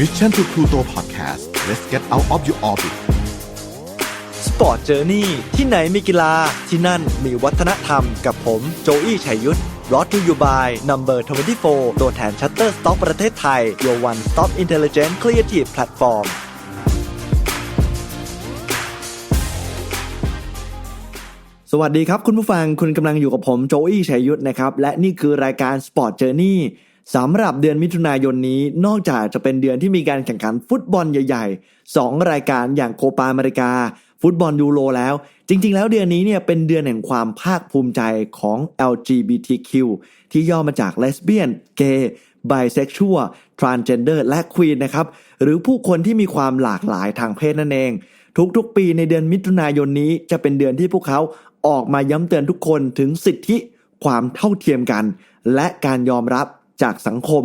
Mission to Pluto Podcast let's get out of your orbit สปอร์ตเจอร์นี่ที่ไหนมีกีฬาที่นั่นมีวัฒนธรรมกับผมโจอี้ชัยยุทธรอ t ทูยูบายนัมเบอร์24 ตัวแทนชัตเตอร์สต็อกประเทศไทย Your One Stop Intelligent Creative Platform สวัสดีครับคุณผู้ฟังคุณกำลังอยู่กับผมโจอี้ชัยยุทธนะครับ และนี่คือรายการ Sport Journey สำหรับเดือนมิถุนายนนี้นอกจากจะเป็นเดือนที่มีการแข่งขันฟุตบอลใหญ่ๆ 2 รายการอย่างโคปาอเมริกา ฟุตบอลยูโรแล้ว จริงๆ แล้วเดือนนี้เนี่ยเป็นเดือนแห่งความภาคภูมิใจของ LGBTQ ที่ย่อมาจาก Lesbian Gay Bisexual Transgender และ Queen นะครับ หรือผู้คนที่มีความหลากหลายทางเพศนั่นเอง ทุกๆ ปีในเดือนมิถุนายนนี้จะเป็นเดือนที่พวกเขาออกมาย้ำเตือนทุกคนถึงสิทธิความเท่าเทียมกัน และการยอมรับ จากสังคม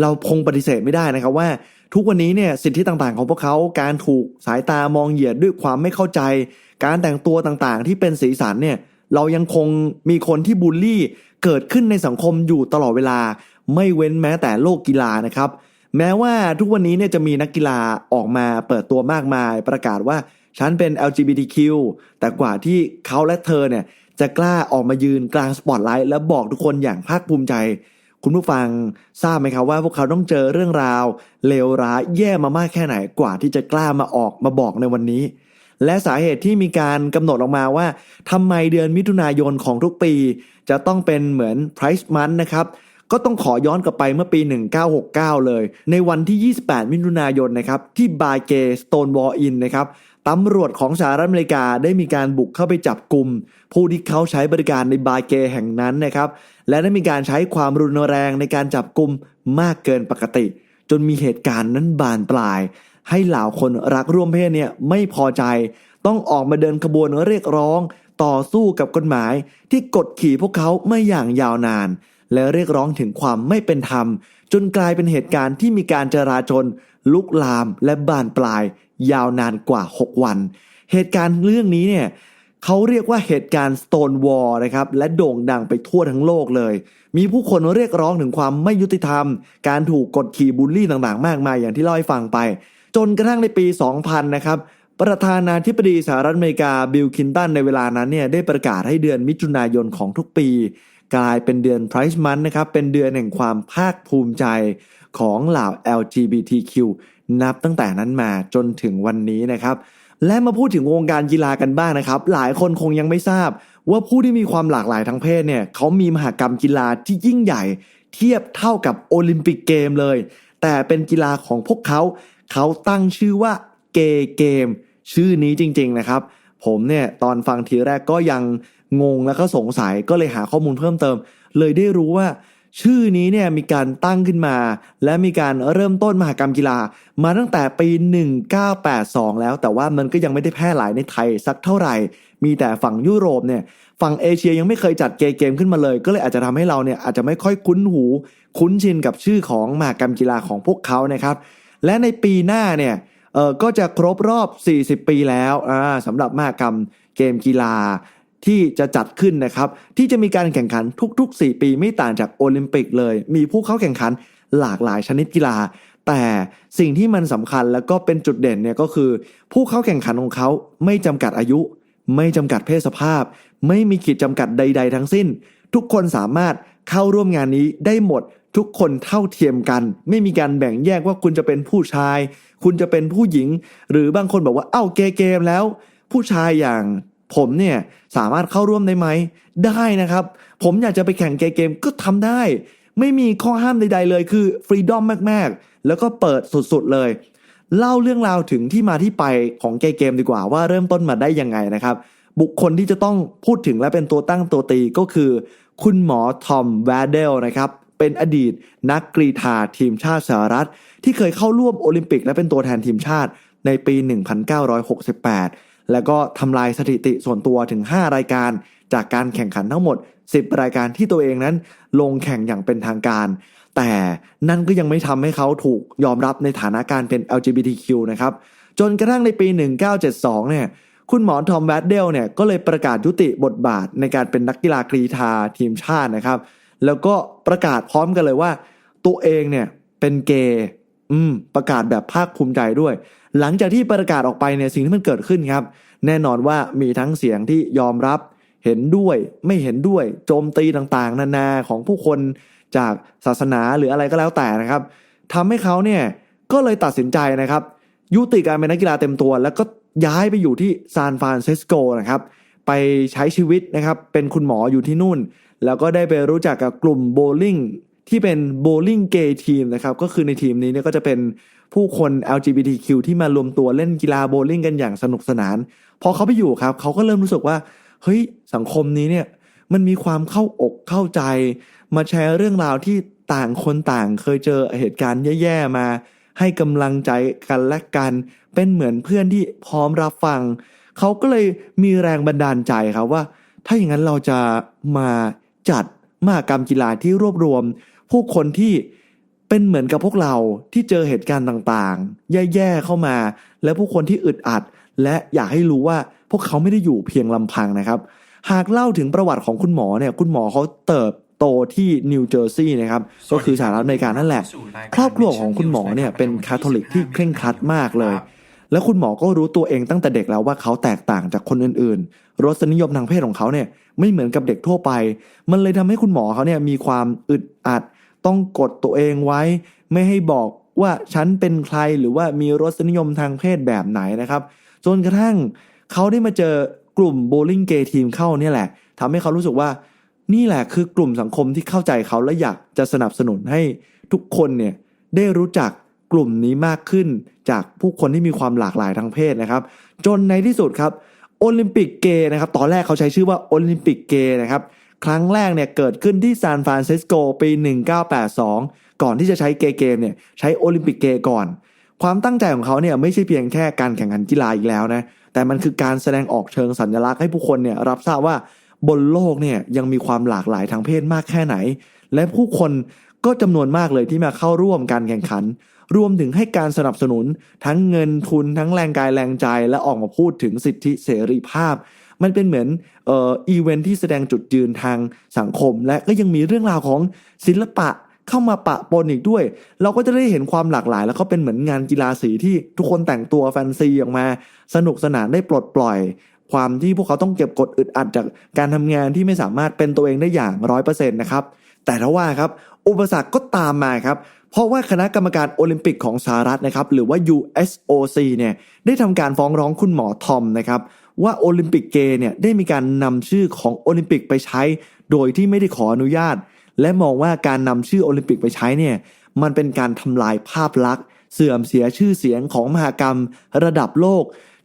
เราคงปฏิเสธไม่ได้นะครับว่า ทุกวันนี้เนี่ยสิทธิต่างๆ ของพวกเขาการถูกสายตามองเหยียดด้วยความไม่เข้าใจ การแต่งตัวต่างๆ ที่เป็นสีสันเนี่ยเรายังคงมีคนที่บูลลี่เกิดขึ้นในสังคมอยู่ตลอดเวลา ไม่เว้นแม้แต่โลกกีฬานะครับ แม้ว่าทุกวันนี้เนี่ยจะมีนักกีฬาออกมาเปิดตัวมากมาย ประกาศว่าฉันเป็น LGBTQ แต่กว่าที่เขาและเธอเนี่ยจะกล้าออกมายืนกลางสปอตไลท์และบอกทุกคนอย่างภาคภูมิใจ คุณผู้ฟังทราบไหมครับว่าพวกเขาต้องเจอเรื่องราวเลวร้ายแย่มามากแค่ไหนกว่าที่จะกล้ามาออกมาบอกในวันนี้ และสาเหตุที่มีการกำหนดออกมาว่าทำไมเดือนมิถุนายนของทุกปี จะต้องเป็นเหมือน Price Month นะครับก็ต้องขอย้อนกลับไปเมื่อปี 1969 เลย ในวันที่ 28 มิถุนายนนะครับที่บาเกสโตนวอลอินนะครับ ตำรวจของสหรัฐอเมริกาได้มีการบุกเข้าไปจับกลุ่ม ผู้ที่เขาใช้บริการในบาร์เกแห่งนั้นนะครับ และได้มีการใช้ความรุนแรงในการจับกลุ่มมากเกินปกติ จนมีเหตุการณ์นั้นบานปลาย ให้เหล่าคนรักร่วมเพศเนี่ยไม่พอใจ ต้องออกมาเดินขบวนเรียกร้อง ต่อสู้กับกฎหมาย ที่กดขี่พวกเขาไม่อย่างยาวนาน และเรียกร้องถึงความไม่เป็นธรรม จนกลายเป็นเหตุการณ์ที่มีการจราจนลุกลามและบานปลายยาวนานกว่า 6 วัน เหตุการณ์เรื่องนี้เนี่ยเขาเรียกว่าเหตุการณ์ Stone Wall นะครับและโด่งดังไปทั่วทั้งโลกเลย มีผู้คนเรียกร้องถึงความไม่ยุติธรรม การถูกกดขี่บูลลี่ต่างๆ มากมายอย่างที่เล่าให้ฟังไป จนกระทั่งในปี 2000 นะครับประธานาธิบดีสหรัฐอเมริกาบิลคินตันในเวลานั้นเนี่ยได้ประกาศให้เดือนมิถุนายนของทุกปี กลายเป็นเดือน Price Month นะครับเป็นเดือนแห่งความภาคภูมิใจของเหล่า LGBTQ นับตั้งแต่นั้นมาจนถึงวันนี้นะครับและมาพูดถึงวงการกีฬากันบ้างนะครับ หลายคนคงยังไม่ทราบ ว่าผู้ที่มีความหลากหลายทางเพศเนี่ยเขามีมหากรรมกีฬาที่ยิ่งใหญ่ เทียบเท่ากับโอลิมปิกเกมเลย แต่เป็นกีฬาของพวกเขา เขาตั้งชื่อว่าเกเกม ชื่อนี้จริง ๆนะครับ ผมเนี่ยตอนฟังทีแรกก็ยังงงแล้วก็สงสัยก็เลยหาข้อมูลเพิ่มเติม เลยได้รู้ว่า ชื่อนี้เนี่ยมีการตั้งขึ้นมา และมีการเริ่มต้นมหกรรมกีฬา มาตั้งแต่ปี 1982 แล้ว แต่ว่ามันก็ยังไม่ได้แพร่หลายในไทยสักเท่าไหร่ มีแต่ฝั่งยุโรปเนี่ยฝั่งเอเชียยังไม่เคยจัดเกมเกมขึ้นมาเลย ก็เลยอาจจะทำให้เราเนี่ยอาจจะไม่ค่อยคุ้นหู คุ้นชินกับชื่อของมหกรรมกีฬาของพวกเขานะครับและในปีหน้าเนี่ยเออก็จะครบรอบ 40 ปีแล้วอ่าสำหรับมหกรรมเกมกีฬา ที่จะจัดขึ้นนะครับ ที่จะมีการแข่งขันทุก ๆ 4 ปีไม่ต่างจากโอลิมปิกเลย มีผู้เข้าแข่งขันหลากหลายชนิดกีฬา แต่สิ่งที่มันสำคัญแล้วก็เป็นจุดเด่นเนี่ยก็คือ ผู้เข้าแข่งขันของเขาไม่จำกัดอายุ ไม่จำกัดเพศสภาพ ไม่มีขีดจำกัดใด ๆ ทั้งสิ้น ทุกคนสามารถเข้าร่วมงานนี้ได้หมดทุกคนเท่าเทียมกัน ไม่มีการแบ่งแยกว่าคุณจะเป็นผู้ชาย คุณจะเป็นผู้หญิง หรือบางคนบอกว่าเอ้าเกเกมแล้ว ผู้ชายอย่าง ผมเนี่ยสามารถเข้าร่วมได้ไหม ได้นะครับ ผมอยากจะไปแข่งเกมเกมก็ทำได้ ไม่มีข้อห้ามใด ๆ เลยคือฟรีดอมมากๆ แล้วก็เปิดสุดๆเลยเล่าเรื่องราวถึงที่มาที่ไปของเกมเกมดีกว่าว่าเริ่มต้นมาได้ยังไงนะครับ บุคคลที่จะต้องพูดถึงและเป็นตัวตั้งตัวตีก็คือ คุณหมอทอมแวดเดลนะครับ เป็นอดีตนักกรีฑาทีมชาติสหรัฐ ที่เคยเข้าร่วมโอลิมปิกและเป็นตัวแทนทีมชาติในปี 1968 แล้วก็ทำลายสถิติส่วนตัวถึง 5 รายการ จากการแข่งขันทั้งหมด 10 รายการที่ตัวเองนั้น ลงแข่งอย่างเป็นทางการ แต่นั่นก็ยังไม่ทำให้เขาถูกยอมรับในฐานะการเป็น LGBTQ นะครับ จนกระทั่งในปี 1972 เนี่ยคุณหมอทอมแวดเดลเนี่ยก็เลยประกาศยุติบทบาทในการเป็นนักกีฬากรีฑาทีมชาตินะครับ แล้วก็ประกาศพร้อมกันเลยว่า ตัวเองเนี่ยเป็นเกย์ อืม ประกาศแบบภาคภูมิใจด้วย หลังจากที่ประกาศออกไปเนี่ยสิ่งที่มันเกิดขึ้นครับ แน่นอนว่ามีทั้งเสียงที่ยอมรับ เห็นด้วยไม่เห็นด้วย โจมตีต่างๆ นานาของผู้คนจากศาสนาหรืออะไรก็แล้วแต่นะครับทำให้เขาเนี่ยก็เลยตัดสินใจนะครับ ยุติการเป็นนักกีฬาเต็มตัว แล้วก็ย้ายไปอยู่ที่ซานฟรานซิสโกนะครับ ไปใช้ชีวิตนะครับเป็นคุณหมออยู่ที่นู่น แล้วก็ได้ไปรู้จักกับกลุ่มโบลิ่ง ที่เป็นโบลิ่งเกย์ทีมนะครับก็คือในทีมนี้เนี่ยก็จะเป็นผู้คน LGBTQ ที่มารวมตัวเล่นกีฬาโบลิ่งกันอย่างสนุกสนาน พอเขาไปอยู่ครับเขาก็เริ่มรู้สึกว่าเฮ้ยสังคมนี้เนี่ยมันมีความเข้าอกเข้าใจ มาแชร์เรื่องราวที่ต่างคนต่างเคยเจอเหตุการณ์แย่ๆมา ให้กำลังใจกันและกัน เป็นเหมือนเพื่อนที่พร้อมรับฟัง เขาก็เลยมีแรงบันดาลใจครับว่า ถ้าอย่างนั้นเราจะมาจัดมหากรรมกีฬาที่รวบรวม ผู้คนที่เป็นเหมือนกับพวกเราที่เจอเหตุการณ์ต่างๆ แย่ๆเข้ามา และผู้คนที่อึดอัด และอยากให้รู้ว่าพวกเขาไม่ได้อยู่เพียงลำพังนะครับ หากเล่าถึงประวัติของคุณหมอเนี่ย คุณหมอเขาเติบโตที่นิวเจอร์ซีย์นะครับ ก็คือสหรัฐอเมริกานั่นแหละ ครอบครัวของคุณหมอเนี่ยเป็นคาทอลิกที่เคร่งครัดมากเลย แล้วคุณหมอก็รู้ตัวเองตั้งแต่เด็กแล้วว่าเขาแตกต่างจากคนอื่นๆ รสนิยมทางเพศของเขาเนี่ยไม่เหมือนกับเด็กทั่วไป มันเลยทำให้คุณหมอเขาเนี่ยมีความอึดอัด ต้องกดตัวเองไว้ ไม่ให้บอกว่าฉันเป็นใครหรือว่ามีรสนิยมทางเพศแบบไหนนะครับ จนกระทั่งเขาได้มาเจอกลุ่มโบลิ่งเกย์ทีมเข้าเนี่ยแหละทำให้เขารู้สึกว่านี่แหละคือกลุ่มสังคมที่เข้าใจเขาและอยากจะสนับสนุนให้ทุกคนเนี่ยได้รู้จักกลุ่มนี้มากขึ้นจากผู้คนที่มีความหลากหลายทางเพศนะครับ จนในที่สุดครับโอลิมปิกเกย์นะครับ ตอนแรกเขาใช้ชื่อว่าโอลิมปิกเกย์นะครับ ครั้งแรกเนี่ยเกิดขึ้นที่ซานฟรานซิสโกปี 1982 ก่อนที่จะใช้เกเกมเนี่ยใช้โอลิมปิกเกก่อน ความตั้งใจของเขาเนี่ยไม่ใช่เพียงแค่การแข่งขันกีฬาอีกแล้วนะแต่มันคือการแสดงออกเชิงสัญลักษณ์ให้ผู้คนเนี่ยรับทราบว่าบนโลกเนี่ยยังมีความหลากหลายทางเพศมากแค่ไหน และผู้คนก็จำนวนมากเลยที่มาเข้าร่วมการแข่งขัน รวมถึงให้การสนับสนุนทั้งเงินทุนทั้งแรงกายแรงใจและออกมาพูดถึงสิทธิเสรีภาพ มันเป็นเหมือนเอ่ออีเวนท์ที่แสดงจุดยืนทางสังคม และก็ยังมีเรื่องราวของศิลปะเข้ามาปะปนอีกด้วย เราก็จะได้เห็นความหลากหลาย แล้วก็เป็นเหมือนงานกีฬาสีที่ทุกคนแต่งตัวแฟนซีออกมา สนุกสนานได้ปลดปล่อย ความที่พวกเขาต้องเก็บกดอึดอัดจากการทำงานที่ไม่สามารถเป็นตัวเองได้อย่างร้อยเปอร์เซ็นต์นะครับแต่ถ้าว่าครับอุปสรรคก็ตามมาครับเพราะว่าคณะกรรมการโอลิมปิกของสหรัฐนะครับหรือว่า USOC เนี่ยได้ทำการฟ้องร้องคุณหมอทอมนะครับ ว่าโอลิมปิกเกย์เนี่ยได้มีการนำชื่อของโอลิมปิกไปใช้ โดยที่ไม่ได้ขออนุญาต และมองว่าการนำชื่อโอลิมปิกไปใช้เนี่ยมันเป็นการทำลายภาพลักษณ์ เสื่อมเสียชื่อเสียงของมหากรรม ระดับโลก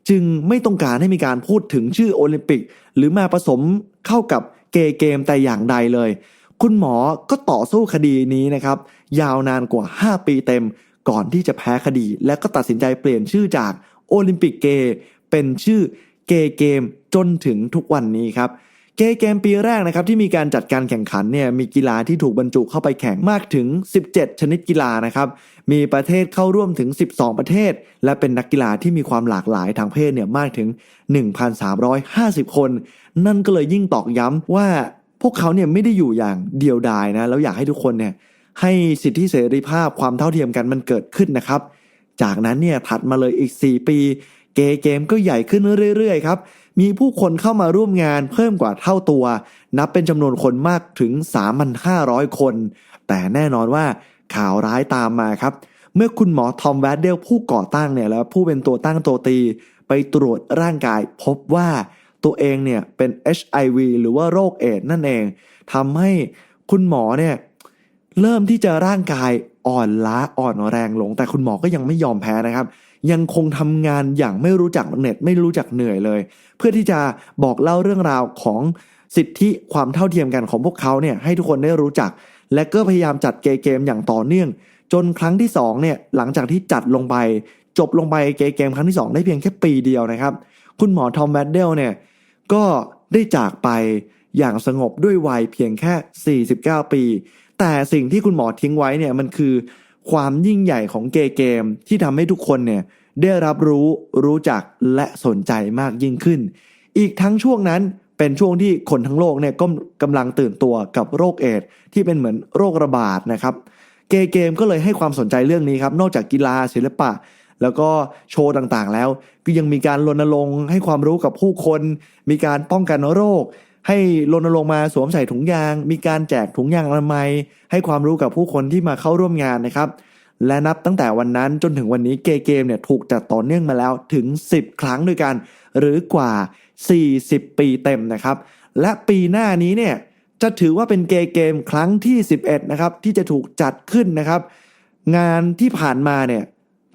จึงไม่ต้องการให้มีการพูดถึงชื่อโอลิมปิก หรือมาผสมเข้ากับเกย์เกมแต่อย่างใดเลย คุณหมอก็ต่อสู้คดีนี้นะครับ ยาวนานกว่า 5 ปีเต็ม ก่อนที่จะแพ้คดี และก็ตัดสินใจเปลี่ยนชื่อจากโอลิมปิกเกย์เป็นชื่อ เกย์เกมจนถึงทุกวันนี้ครับเกย์เกมปีแรกนะครับที่มีการจัดการแข่งขันเนี่ยมีกีฬาที่ถูกบรรจุเข้าไปแข่งมากถึง 17 ชนิดกีฬานะครับมีประเทศเข้าร่วมถึง 12 ประเทศ และเป็นนักกีฬาที่มีความหลากหลายทางเพศเนี่ยมากถึง 1,350 คน นั่นก็เลยยิ่งตอกย้ำว่าพวกเขาเนี่ยไม่ได้อยู่อย่างเดียวดายนะแล้วอยากให้ทุกคนเนี่ยให้สิทธิเสรีภาพความเท่าเทียมกันมันเกิดขึ้นนะครับ จากนั้นเนี่ยถัดมาเลยอีก 4 ปี กเกมก็ใหญ่ขึ้นเรื่อยๆครับ มีผู้คนเข้ามาร่วมงานเพิ่มกว่าเท่าตัว นับเป็นจำนวนคนมากถึง 3,500 คน แต่แน่นอนว่าข่าวร้ายตามมาครับ เมื่อคุณหมอทอมแวดเดลผู้ก่อตั้งเนี่ยแล้วผู้เป็นตัวตั้งตัวตี ไปตรวจร่างกายพบว่าตัวเองเนี่ยเป็น HIV หรือว่าโรคเอดส์นั่นเองทำให้คุณหมอเนี่ยเริ่มที่จะร่างกายอ่อนล้าอ่อนแรงลง แต่คุณหมอก็ยังไม่ยอมแพ้นะครับ ยังคงทำงานอย่างไม่รู้จักเหน็ดไม่รู้จักเหนื่อยเลย เพื่อที่จะบอกเล่าเรื่องราวของสิทธิความเท่าเทียมกันของพวกเขาเนี่ยให้ทุกคนได้รู้จัก และก็พยายามจัดเกมอย่างต่อเนื่อง จนครั้งที่สองเนี่ยหลังจากที่จัดลงไป จบลงไปเกมครั้งที่สองได้เพียงแค่ปีเดียวนะครับ คุณหมอทอมแวดเดลเนี่ยก็ได้จากไปอย่างสงบด้วยวัยเพียงแค่ 49 ปี แต่สิ่งที่คุณหมอทิ้งไว้เนี่ยมันคือ ความยิ่งใหญ่ของเกเกมที่ทำให้ทุกคนเนี่ยได้รับรู้รู้จักและสนใจมากยิ่งขึ้น อีกทั้งช่วงนั้นเป็นช่วงที่คนทั้งโลกเนี่ยก็กำลังตื่นตัวกับโรคเอดส์ที่เป็นเหมือนโรคระบาดนะครับ เกเกมก็เลยให้ความสนใจเรื่องนี้ครับ นอกจากกีฬาศิลปะ แล้วก็โชว์ต่างๆแล้ว ก็ยังมีการรณรงค์ให้ความรู้กับผู้คน มีการป้องกันโรค ให้รณรงค์มาสวมใส่ถุงยาง มีการแจกถุงยางอนามัย ให้ความรู้กับผู้คนที่มาเข้าร่วมงานนะครับ และนับตั้งแต่วันนั้นจนถึงวันนี้เกเกมเนี่ยถูกจัดต่อเนื่องมาแล้วถึง 10 ครั้งด้วยกัน หรือกว่า 40 ปีเต็มนะครับ และปีหน้านี้เนี่ยจะถือว่าเป็นเกเกมครั้งที่ 11นะครับที่จะถูกจัดขึ้นนะครับ งานที่ผ่านมาเนี่ย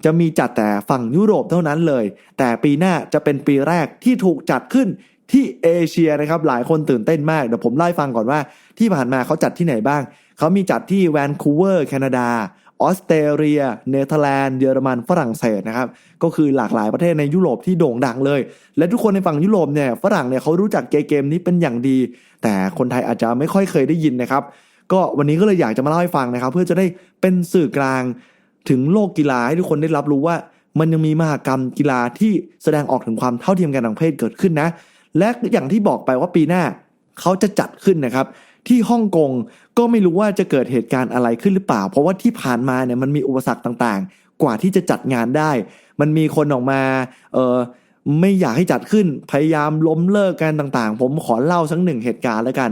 จะมีจัดแต่ฝั่งยุโรปเท่านั้นเลย แต่ปีหน้าจะเป็นปีแรกที่ถูกจัดขึ้น ที่เอเชียนะครับหลายคนตื่นเต้นมากเดี๋ยวผมเล่าให้ฟังก่อนว่าที่ผ่านมาเขาจัดที่ไหนบ้าง เขามีจัดที่แวนคูเวอร์แคนาดาออสเตรเลีย เนเธอร์แลนด์ เยอรมัน ฝรั่งเศสนะครับ ก็คือหลากหลายประเทศในยุโรปที่โด่งดังเลย และทุกคนในฝั่งยุโรปเนี่ย ฝรั่งเนี่ยเขารู้จักเกมเกมนี้เป็นอย่างดี แต่คนไทยอาจจะไม่ค่อยเคยได้ยินนะครับ ก็วันนี้ก็เลยอยากจะมาเล่าให้ฟังนะครับ เพื่อจะได้เป็นสื่อกลางถึงโลกกีฬาให้ทุกคนได้รับรู้ว่า มันยังมีมหากรรมกีฬาที่แสดงออกถึงความเท่าเทียมกันทางเพศเกิดขึ้นนะ และอย่างที่บอกไปว่าปีหน้าเขาจะจัดขึ้นนะครับ ที่ฮ่องกงก็ไม่รู้ว่าจะเกิดเหตุการณ์อะไรขึ้นหรือเปล่า เพราะว่าที่ผ่านมาเนี่ยมันมีอุปสรรคต่างๆ กว่าที่จะจัดงานได้ มันมีคนออกมาเออไม่อยากให้จัดขึ้นพยายามล้มเลิกกันต่างๆ ผมขอเล่าสักหนึ่งเหตุการณ์แล้วกัน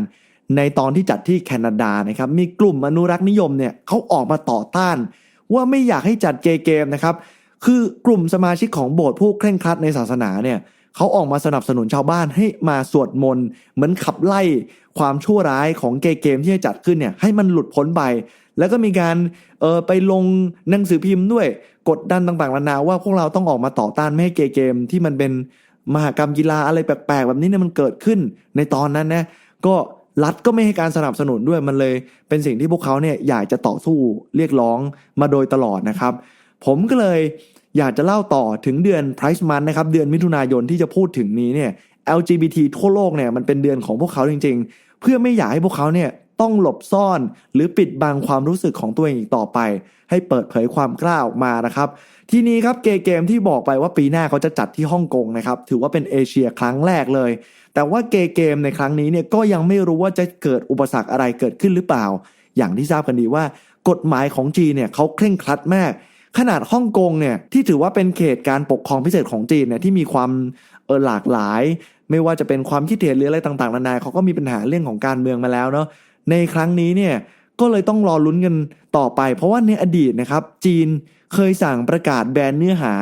ในตอนที่จัดที่แคนาดานะครับมีกลุ่มอนุรักษ์นิยมเนี่ยเขาออกมาต่อต้าน ว่าไม่อยากให้จัดเกเกมนะครับคือกลุ่มสมาชิกของโบสถ์ผู้เคร่งครัดในศาสนาเนี่ย เขาออกมาสนับสนุนชาวบ้านให้มาสวดมนต์เหมือนขับไล่ความชั่วร้ายของเกเกมที่จะจัดขึ้นเนี่ยให้มันหลุดพ้นไป แล้วก็มีการเออไปลงหนังสือพิมพ์ด้วยกดดันต่างๆนานาว่าพวกเราต้องออกมาต่อต้านไม่ให้เกเกมที่มันเป็นมหากรรมกีฬาอะไรแปลกๆ แบบนี้เนี่ยมันเกิดขึ้นในตอนนั้นนะก็รัฐก็ไม่ให้การสนับสนุนด้วยมันเลยเป็นสิ่งที่พวกเขาเนี่ยอยากจะต่อสู้เรียกร้องมาโดยตลอดนะครับ ผมก็เลย อยากจะเล่าต่อถึงเดือน Price Month นะครับเดือนมิถุนายนที่จะพูดถึงนี้เนี่ย LGBT ทั่วโลกเนี่ยมันเป็นเดือนของพวกเขาจริง ๆ เพื่อไม่อยากให้พวกเขาเนี่ยต้องหลบซ่อนหรือปิดบังความรู้สึกของตัวเองอีกต่อไป ให้เปิดเผยความกล้าออกมานะครับ ทีนี้ครับเกมเกมที่บอกไปว่าปีหน้าเขาจะจัดที่ฮ่องกงนะครับถือว่าเป็นเอเชียครั้งแรกเลย แต่ว่าเกมเกมในครั้งนี้เนี่ยก็ยังไม่รู้ว่าจะเกิดอุปสรรคอะไรเกิดขึ้นหรือเปล่า อย่างที่ทราบกันดีว่า กฎหมายของจีนเนี่ยเขาเคร่งครัดมาก ขนาดฮ่องกงเนี่ยที่ถือว่าเป็นเขตการปกครองพิเศษของจีนเนี่ยที่มีความเออหลากหลาย ไม่ว่าจะเป็นความคิดเห็นหรืออะไรต่างๆนานาเขาก็มีปัญหาเรื่องของการเมืองมาแล้วเนาะในครั้งนี้เนี่ยก็เลยต้องรอลุ้นกันต่อไป เพราะว่าในอดีตนะครับจีนเคยสั่งประกาศแบนเนื้อหา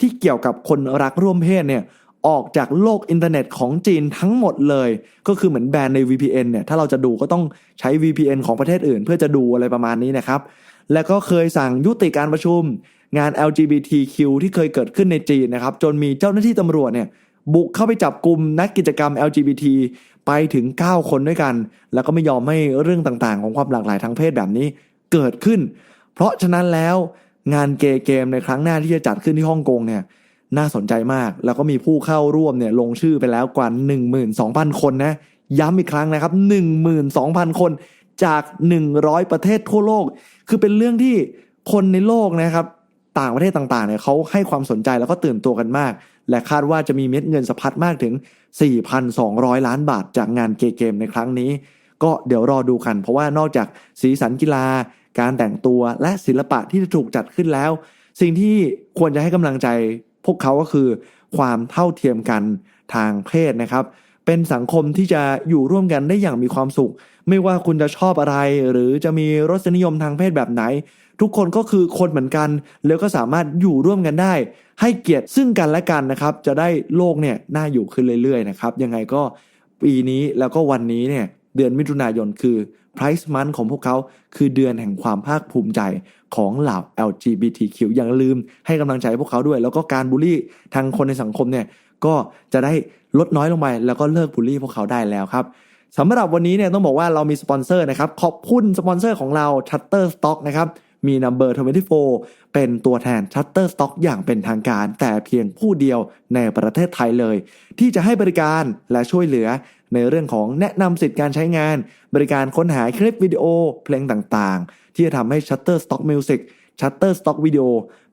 ที่เกี่ยวกับคนรักร่วมเพศเนี่ยออกจากโลกอินเทอร์เน็ตของจีนทั้งหมดเลย ก็คือเหมือนแบนใน VPN เนี่ยถ้าเราจะดูก็ต้องใช้ VPN ของประเทศอื่น เพื่อจะดูอะไรประมาณนี้นะครับ แล้วก็เคยสั่งยุติการประชุม งาน LGBTQ ที่เคยเกิดขึ้นในจีนนะครับ จนมีเจ้าหน้าที่ตำรวจเนี่ยบุกเข้าไปจับกลุ่มนักกิจกรรม LGBT ไปถึง 9 คนด้วยกัน แล้วก็ไม่ยอมให้เรื่องต่างๆ ของความหลากหลายทางเพศแบบนี้เกิดขึ้น เพราะฉะนั้นแล้วงานเกย์เกมในครั้งหน้าที่จะจัดขึ้นที่ฮ่องกงเนี่ยน่าสนใจมาก แล้วก็มีผู้เข้าร่วมเนี่ยลงชื่อไปแล้วกว่า 12,000 คนนะ ย้ำอีกครั้งนะครับ 12,000 คนจาก 100 ประเทศทั่วโลก คือเป็นเรื่องที่คนในโลกนะครับต่างประเทศต่างๆเนี่ยเขาให้ความสนใจแล้วก็ตื่นตัวกันมาก และคาดว่าจะมีเม็ดเงินสะพัดมากถึง 4,200 ล้านบาทจากงานเกเกมในครั้งนี้ ก็เดี๋ยวรอดูกัน เพราะว่านอกจากสีสันกีฬา การแต่งตัวและศิลปะที่จะถูกจัดขึ้นแล้ว สิ่งที่ควรจะให้กำลังใจพวกเขาก็คือ ความเท่าเทียมกันทางเพศนะครับ เป็นสังคมที่จะอยู่ร่วมกันได้อย่างมีความสุข ไม่ว่าคุณจะชอบอะไร หรือจะมีรสนิยมทางเพศแบบไหน ทุกคนก็คือคนเหมือนกัน แล้วก็สามารถอยู่ร่วมกันได้ ให้เกียรติซึ่งกันและกันนะครับ จะได้โลกเนี่ยน่าอยู่ขึ้นเรื่อยๆนะครับยังไงก็ปีนี้แล้วก็วันนี้เนี่ยเดือนมิถุนายนคือ Price Month ของพวกเขาคือเดือนแห่งความภาคภูมิใจของเหล่า LGBTQ อย่าลืมให้กำลังใจพวกเขาด้วย แล้วก็การบูลลี่ทางคนในสังคมเนี่ยก็จะได้ ลดน้อยลงไปแล้วก็เลิกบูลลี่พวกเขาได้แล้วครับสำหรับวันนี้เนี่ยต้องบอกว่าเรามีสปอนเซอร์นะครับขอบคุณสปอนเซอร์ของเรา Shutterstock นะครับมี Number 24 เป็นตัวแทน Shutterstock อย่างเป็นทางการ แต่เพียงผู้เดียวในประเทศไทยเลย ที่จะให้บริการและช่วยเหลือในเรื่องของแนะนำสิทธิการใช้งาน บริการค้นหาคลิปวิดีโอเพลงต่างๆ ที่จะทำให้ Shutterstock Music Shutterstock Video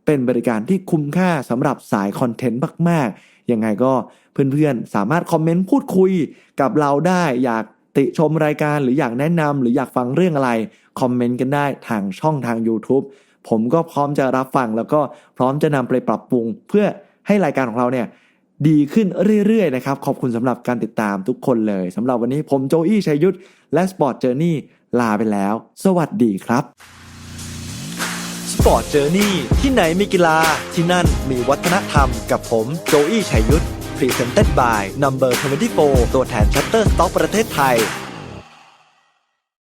เป็นบริการที่คุ้มค่าสำหรับสายคอนเทนต์มากๆยังไงก็ เพื่อนๆ สามารถคอมเมนต์พูดคุยกับเราได้อยากติชมรายการหรืออยากแนะนำหรืออยากฟังเรื่องอะไร คอมเมนต์กันได้ทางช่องทาง YouTube ผมก็พร้อมจะรับฟังแล้วก็พร้อมจะนำไปปรับปรุง เพื่อให้รายการของเราเนี่ยดีขึ้นเรื่อยๆนะครับ ขอบคุณสำหรับการติดตามทุกคนเลยสำหรับวันนี้ผมโจอี้ชัยยุทธและ Sport Journey ลาไปแล้ว สวัสดีครับ Sport Journey ที่ไหนมีกีฬาที่นั่นมีวัฒนธรรมกับผมโจอี้ชัยยุทธ Presented by Number 24 ตัวแทน Chapter Stock ประเทศไทย